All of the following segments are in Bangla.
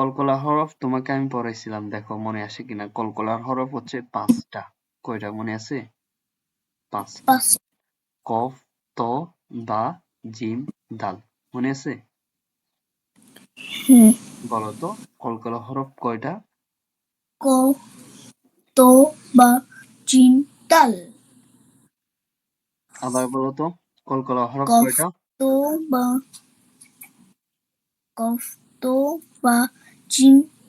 কলকলা হরফ তোমাকে আমি পড়াইছিলাম দেখো মনে আসে কিনা? কলকলার হরফ হচ্ছে পাঁচটা। কয়টা মনে আছে? পাঁচটা। পাঁচ কফ ত বা জিম দাল। মনে আছে? বলো তো কলকলা হরফ কয়টা? ক তো বা জিম দাল। আবার বলো তো কলকলা হরফ। কয়টা? তো বা কফ তো বা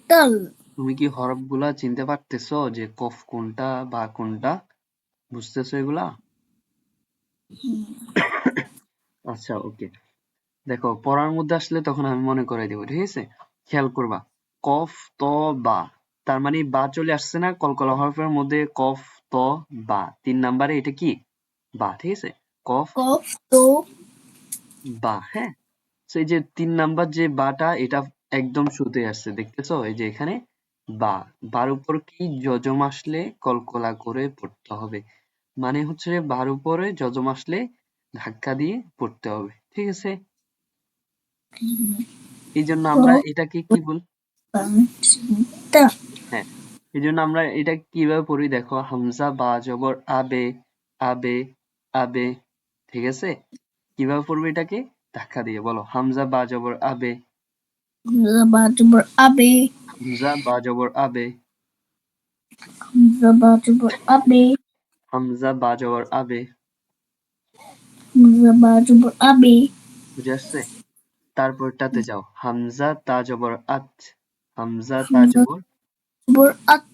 দাল তুমি কি হরফগুলা চিনতে পারতেছো যে কফ কোনটা বা কোনটা? বুঝতেছো এগুলা? আচ্ছা ওকে। দেখো পড়ার মধ্যে আসলে তখন আমি মনে করে দেবো ঠিক আছে? খেয়াল করবা কফ ত বা। তার মানে বা চলে আসছে না কলকলা হরফের মধ্যে কফ ত বা। তিন নাম্বারে এটা কি? বা ঠিক আছে? কফ কফ তো। বা হ্যাঁ? সেই যে তিন নাম্বার যে বাটা এটা একদম শুতে আসছে দেখতেছো? এই যে এখানে বা বার উপর কি যজম আসলে কলকলা করে পড়তে হবে? মানে হচ্ছে বার উপরে যজম আসলে ধাক্কা দিয়ে পড়তে হবে ঠিক আছে? এই জন্য আমরা এটাকে কি বল হ্যাঁ এই জন্য আমরা এটা কীভাবে পড়ি? দেখো হামজা বা জবর আবে আবে আবে ঠিক আছে? কীভাবে পড়বে এটাকে? ধাক্কা দিয়ে বলো। হামজা বা জবর আবে আবে হামজা Abbey. Hamza আবে হামজা Hamza জবর Abbey. জবর আবে হামজা বা জবর আবে বুঝে আসছে? তারপরটাতে যাও। হামজা তাজবর আত। হামজা তা হামজা জবর জবর আত।